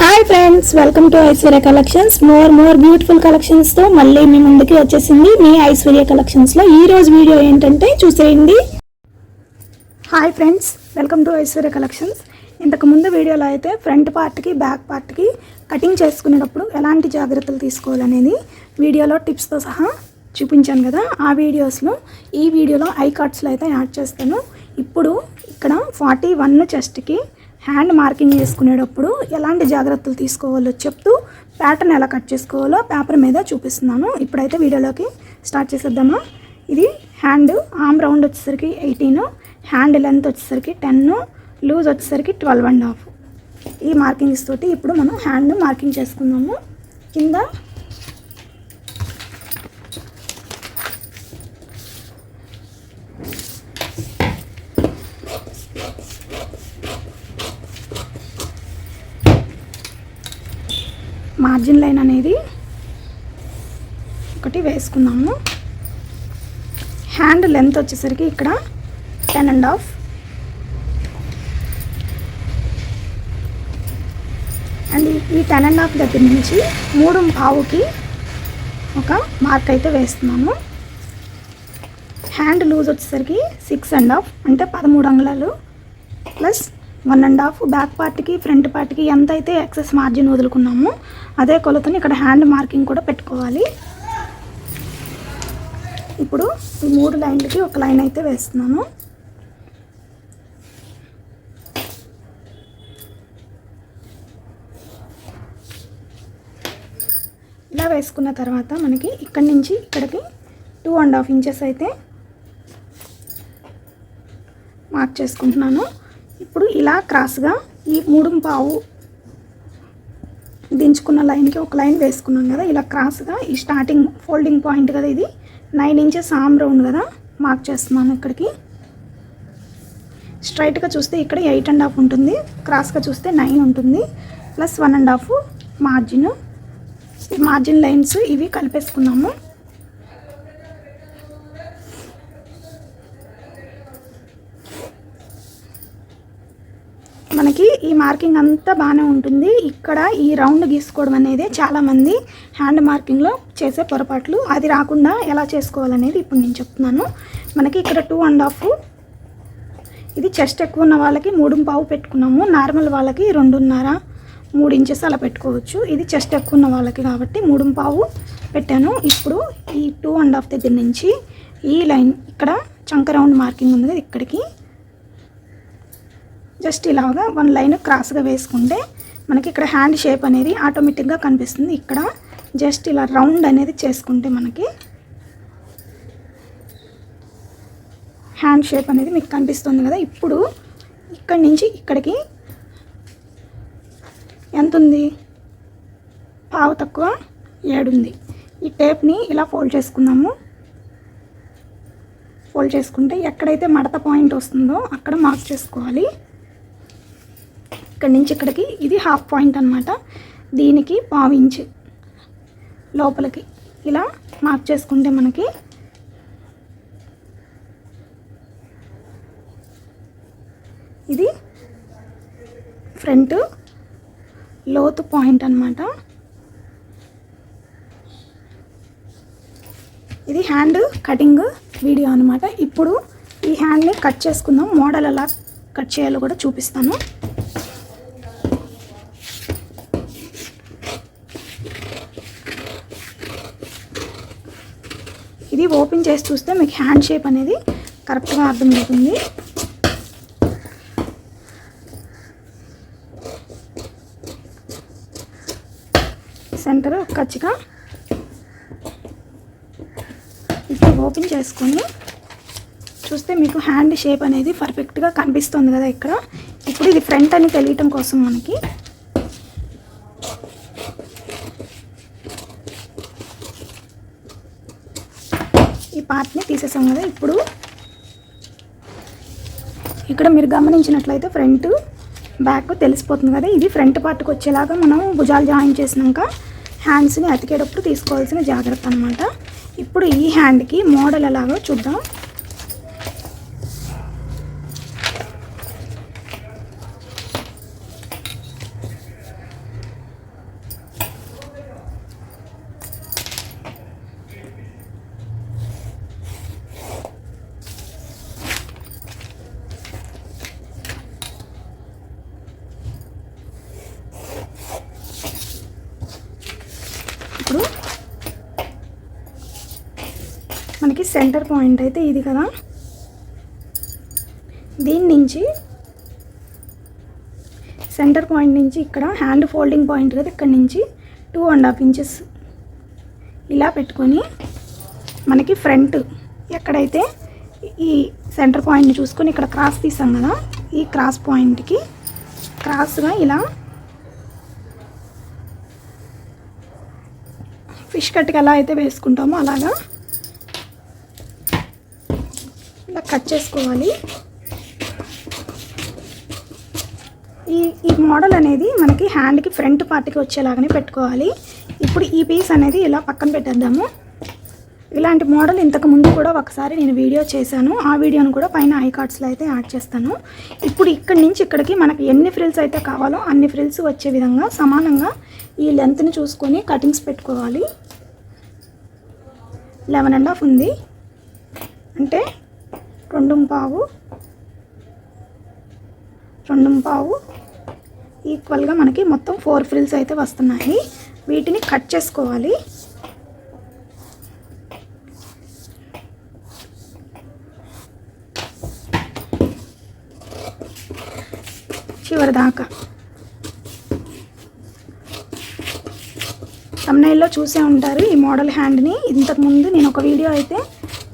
Hi friends welcome to Aishwarya collections more more beautiful కలెక్షన్స్తో మళ్ళీ మీ ముందుకి వచ్చేసింది మీ ఐశ్వర్య కలెక్షన్స్లో ఈ రోజు వీడియో ఏంటంటే చూసేయండి. Hi friends welcome to Aishwarya collections ఇంతకు ముందు వీడియోలో అయితే ఫ్రంట్ పార్ట్కి బ్యాక్ పార్ట్కి కటింగ్ చేసుకునేటప్పుడు ఎలాంటి జాగ్రత్తలు తీసుకోవాలనేది వీడియోలో టిప్స్తో సహా చూపించాను కదా. ఆ వీడియోస్లో ఈ వీడియోలో ఐ కార్డ్స్లో అయితే యాడ్ చేస్తాను. ఇప్పుడు ఇక్కడ ఫార్టీ వన్ చెస్ట్కి హ్యాండ్ మార్కింగ్ చేసుకునేటప్పుడు ఎలాంటి జాగ్రత్తలు తీసుకోవాలో చెప్తూ ప్యాటర్న్ ఎలా కట్ చేసుకోవాలో పేపర్ మీద చూపిస్తున్నాను. ఇప్పుడైతే వీడియోలోకి స్టార్ట్ చేసేద్దామా? ఇది హ్యాండ్ ఆమ్ రౌండ్ వచ్చేసరికి ఎయిటీన్ హ్యాండ్ లెంత్ వచ్చేసరికి టెన్ లూజ్ వచ్చేసరికి ట్వెల్వ్ అండ్ హాఫ్. ఈ మార్కింగ్స్ తోటి ఇప్పుడు మనం హ్యాండ్ మార్కింగ్ చేసుకుందాము. కింద మార్జిన్ లైన్ అనేది ఒకటి వేసుకున్నాము హ్యాండ్ లెంత్ వచ్చేసరికి ఇక్కడ టెన్ అండ్ హాఫ్. అండ్ ఈ టెన్ అండ్ హాఫ్ దగ్గర నుంచి మూడు పావుకి ఒక మార్క్ అయితే వేస్తున్నాము హ్యాండ్ లూజ్ వచ్చేసరికి సిక్స్ అండ్ హాఫ్ అంటే పదమూడు అంగుళాలు plus one and half back పార్ట్కి ఫ్రంట్ పార్ట్కి ఎంత అయితే ఎక్సెస్ మార్జిన్ వదులుకున్నామో అదే కొలతని ఇక్కడ హ్యాండ్ మార్కింగ్ కూడా పెట్టుకోవాలి. ఇప్పుడు ఈ మూడు లైన్లకి ఒక లైన్ అయితే వేస్తున్నాను. ఇలా వేసుకున్న తర్వాత మనకి ఇక్కడి నుంచి ఇక్కడికి టూ అండ్ హాఫ్ ఇంచెస్ అయితే మార్క్ చేసుకుంటున్నాను. ఇప్పుడు ఇలా క్రాస్గా ఈ మూడు పావు దించుకున్న లైన్కి ఒక లైన్ వేసుకున్నాం కదా ఇలా క్రాస్గా ఈ స్టార్టింగ్ ఫోల్డింగ్ పాయింట్ కదా ఇది. నైన్ ఇంచెస్ ఆమ్ రౌండ్ కదా మార్క్ చేస్తున్నాను ఇక్కడికి. స్ట్రైట్గా చూస్తే ఇక్కడ ఎయిట్ అండ్ హాఫ్ ఉంటుంది. క్రాస్గా చూస్తే నైన్ ఉంటుంది. Plus one and half margin margin lines ఇవి కలిపేసుకున్నాము. మనకి ఈ మార్కింగ్ అంతా బాగానే ఉంటుంది. ఇక్కడ ఈ రౌండ్ గీసుకోవడం అనేది చాలామంది హ్యాండ్ మార్కింగ్లో చేసే పొరపాట్లు. అది రాకుండా ఎలా చేసుకోవాలనేది ఇప్పుడు నేను చెప్తున్నాను. మనకి ఇక్కడ టూ అండ్ హాఫ్ ఇది చెస్ట్ ఎక్కువ ఉన్న వాళ్ళకి మూడు పావు పెట్టుకున్నాము. నార్మల్ వాళ్ళకి రెండున్నర మూడు ఇంచెస్ అలా పెట్టుకోవచ్చు. ఇది చెస్ట్ ఎక్కువ ఉన్న వాళ్ళకి కాబట్టి మూడు పావు పెట్టాను. ఇప్పుడు ఈ టూ అండ్ హాఫ్ దగ్గర నుంచి ఈ లైన్ ఇక్కడ చంక రౌండ్ మార్కింగ్ ఉంది ఇక్కడికి. జస్ట్ ఇలాగా వన్ లైన్ క్రాస్గా వేసుకుంటే మనకి ఇక్కడ హ్యాండ్ షేప్ అనేది ఆటోమేటిక్గా కనిపిస్తుంది. ఇక్కడ జస్ట్ ఇలా రౌండ్ అనేది చేసుకుంటే మనకి హ్యాండ్ షేప్ అనేది మీకు కనిపిస్తుంది కదా. ఇప్పుడు ఇక్కడి నుంచి ఇక్కడికి ఎంత ఉంది? పావు తక్కువ ఏడుంది ఈ టేప్ని ఇలా ఫోల్డ్ చేసుకుందాము. ఫోల్డ్ చేసుకుంటే ఎక్కడైతే మడత పాయింట్ వస్తుందో అక్కడ మార్క్ చేసుకోవాలి. ఇక్కడి నుంచి ఇక్కడికి ఇది హాఫ్ పాయింట్ అనమాట దీనికి పావు లోపలికి ఇలా మార్క్ చేసుకుంటే మనకి ఇది ఫ్రంట్ లోతు పాయింట్ అనమాట ఇది హ్యాండ్ కటింగ్ వీడియో అనమాట ఇప్పుడు ఈ హ్యాండ్ని కట్ చేసుకుందాం. మోడల్ ఎలా కట్ చేయాలో కూడా చూపిస్తాను. ఇది ఓపెన్ చేసి చూస్తే మీకు హ్యాండ్ షేప్ అనేది కరెక్ట్గా అర్థమవుతుంది సెంటర్ ఖచ్చితంగా ఇప్పుడు ఓపెన్ చేసుకొని చూస్తే మీకు హ్యాండ్ షేప్ అనేది పర్ఫెక్ట్గా కనిపిస్తుంది కదా ఇక్కడ. ఇప్పుడు ఇది ఫ్రంట్ అని తెలియటం కోసం మనకి ఈ చేసాం కదా ఇప్పుడు. ఇక్కడ మీరు గమనించినట్లయితే ఫ్రంట్ బ్యాక్ తెలిసిపోతుంది కదా. ఇది ఫ్రంట్ పార్ట్కి వచ్చేలాగా మనం భుజాలు జాయిన్ చేసినాక హ్యాండ్స్ని అతికేటప్పుడు తీసుకోవాల్సిన జాగ్రత్త అనమాట ఇప్పుడు ఈ హ్యాండ్కి మోడల్ ఎలాగో చూద్దాం. సెంటర్ పాయింట్ అయితే ఇది కదా. దీని నుంచి సెంటర్ పాయింట్ నుంచి ఇక్కడ హ్యాండ్ ఫోల్డింగ్ పాయింట్ కదా ఇక్కడ నుంచి టూ అండ్ హాఫ్ ఇంచెస్ ఇలా పెట్టుకొని మనకి ఫ్రంట్ ఎక్కడైతే ఈ సెంటర్ పాయింట్ని చూసుకొని ఇక్కడ క్రాస్ తీసాం కదా ఈ క్రాస్ పాయింట్కి క్రాస్గా ఇలా ఫిష్ కట్కి ఎలా అయితే వేసుకుంటామో అలాగా ఇలా కట్ చేసుకోవాలి. ఈ ఈ మోడల్ అనేది మనకి హ్యాండ్కి ఫ్రంట్ పార్ట్కి వచ్చేలాగానే పెట్టుకోవాలి. ఇప్పుడు ఈ పీస్ అనేది ఇలా పక్కన పెట్టేద్దాము. ఇలాంటి మోడల్ ఇంతకు ముందు కూడా ఒకసారి నేను వీడియో చేశాను. ఆ వీడియోను కూడా పైన ఐ కార్డ్స్లో అయితే యాడ్ చేస్తాను. ఇప్పుడు ఇక్కడి నుంచి ఇక్కడికి మనకి ఎన్ని ఫ్రిల్స్ అయితే కావాలో అన్ని ఫ్రిల్స్ వచ్చే విధంగా సమానంగా ఈ లెంత్ని చూసుకొని కటింగ్స్ పెట్టుకోవాలి. లెవెన్ అండ్ హాఫ్ ఉంది. అంటే రెండు పావు రెండు పావు ఈక్వల్గా మనకి మొత్తం ఫోర్ ఫ్రిల్స్ అయితే వస్తున్నాయి. వీటిని కట్ చేసుకోవాలి. చివరి దాకా తమ్నైల్లో చూసే ఉంటారు ఈ మోడల్ హ్యాండ్ని ఇంతకుముందు నేను ఒక వీడియో అయితే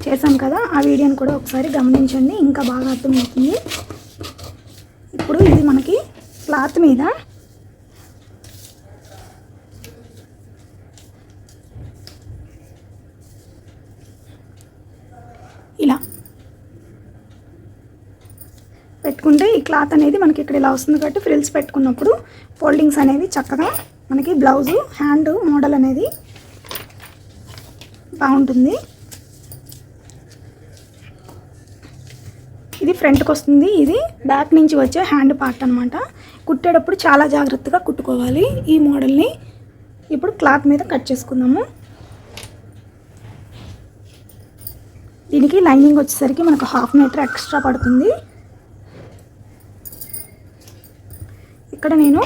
చేసాం కదా ఆ వీడియోని కూడా ఒకసారి గమనించండి. ఇంకా బాగా అర్థమవుతుంది. ఇప్పుడు ఇది మనకి క్లాత్ మీద ఇలా పెట్టుకుంటే ఈ క్లాత్ అనేది మనకి ఇక్కడ ఇలా వస్తుంది కాబట్టి ఫ్రిల్స్ పెట్టుకున్నప్పుడు ఫోల్డింగ్స్ అనేవి చక్కగా మనకి బ్లౌజు హ్యాండ్ మోడల్ అనేది బాగుంటుంది. ఫ్రంట్కి వస్తుంది. ఇది బ్యాక్ నుంచి వచ్చే హ్యాండ్ పార్ట్ అనమాట కుట్టేటప్పుడు చాలా జాగ్రత్తగా కుట్టుకోవాలి ఈ మోడల్ని. ఇప్పుడు క్లాత్ మీద కట్ చేసుకుందాము. దీనికి లైనింగ్ వచ్చేసరికి మనకు హాఫ్ మీటర్ ఎక్స్ట్రా పడుతుంది. ఇక్కడ నేను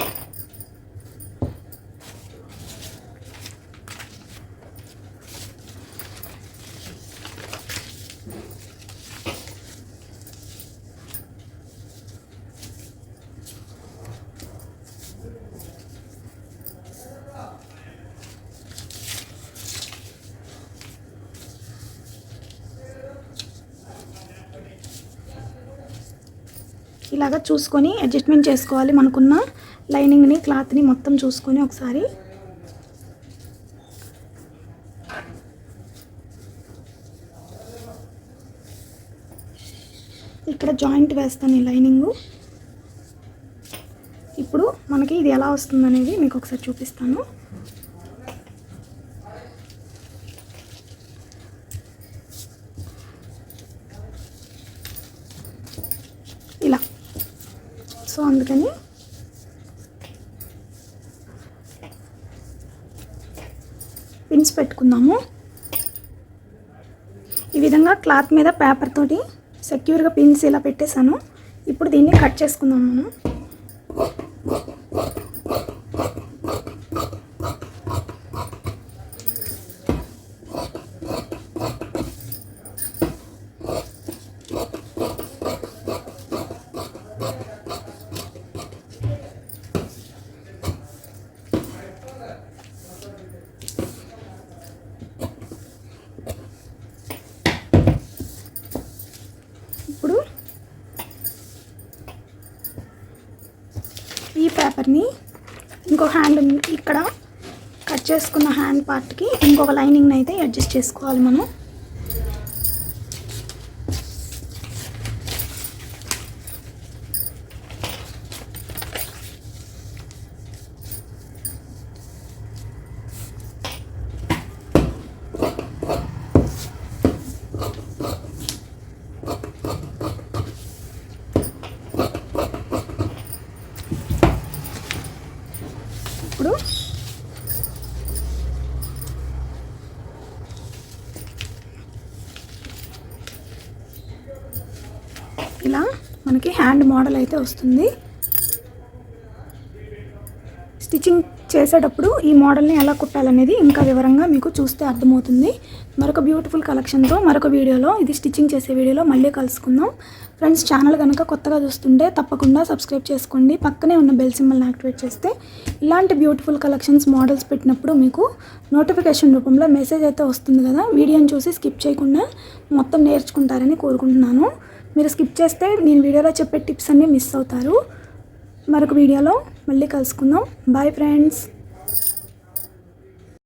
ఇలాగ చూసుకొని అడ్జస్ట్మెంట్ చేసుకోవాలి మనకున్న లైనింగ్ని క్లాత్ని మొత్తం చూసుకొని ఒకసారి. ఇక్కడ జాయింట్ వేస్తాను ఈ లైనింగు ఇప్పుడు మనకి ఇది ఎలా వస్తుందనేది మీకు ఒకసారి చూపిస్తాను ఇలా అందుకని పిన్స్ పెట్టుకుందాము. ఈ విధంగా క్లాత్ మీద పేపర్ తోటి సెక్యూర్గా పిన్స్ ఇలా పెట్టేశాను. ఇప్పుడు దీన్ని కట్ చేసుకుందాం మనం ఇప్పుడు ఈ పేపర్ని ఇంకో హ్యాండ్ ఇక్కడ కట్ చేసుకున్న హ్యాండ్ పార్ట్కి ఇంకొక లైనింగ్ని అయితే అడ్జస్ట్ చేసుకోవాలి మనం ఇప్పుడు ఇలా మనకి హ్యాండ్ మోడల్ అయితే వస్తుంది. స్టిచ్చింగ్ చేసేటప్పుడు ఈ మోడల్ని ఎలా కుట్టాలనేది ఇంకా వివరంగా మీకు చూస్తే అర్థమవుతుంది. మరొక బ్యూటిఫుల్ కలెక్షన్తో మరొక వీడియోలో ఇది స్టిచ్చింగ్ చేసే వీడియోలో మళ్ళీ కలుసుకుందాం. ఫ్రెండ్స్ ఛానల్ కనుక కొత్తగా చూస్తుంటే తప్పకుండా సబ్స్క్రైబ్ చేసుకోండి. పక్కనే ఉన్న బెల్ సింబల్ని యాక్టివేట్ చేస్తే ఇలాంటి బ్యూటిఫుల్ కలెక్షన్స్ మోడల్స్ పెట్టినప్పుడు మీకు నోటిఫికేషన్ రూపంలో మెసేజ్ అయితే వస్తుంది కదా. వీడియోని చూసి స్కిప్ చేయకుండా మొత్తం నేర్చుకుంటారని కోరుకుంటున్నాను. మీరు స్కిప్ చేస్తే నేను వీడియోలో చెప్పే టిప్స్ అన్నీ మిస్ అవుతారు. మరొక వీడియోలో మళ్ళీ కలుసుకుందాం. Bye friends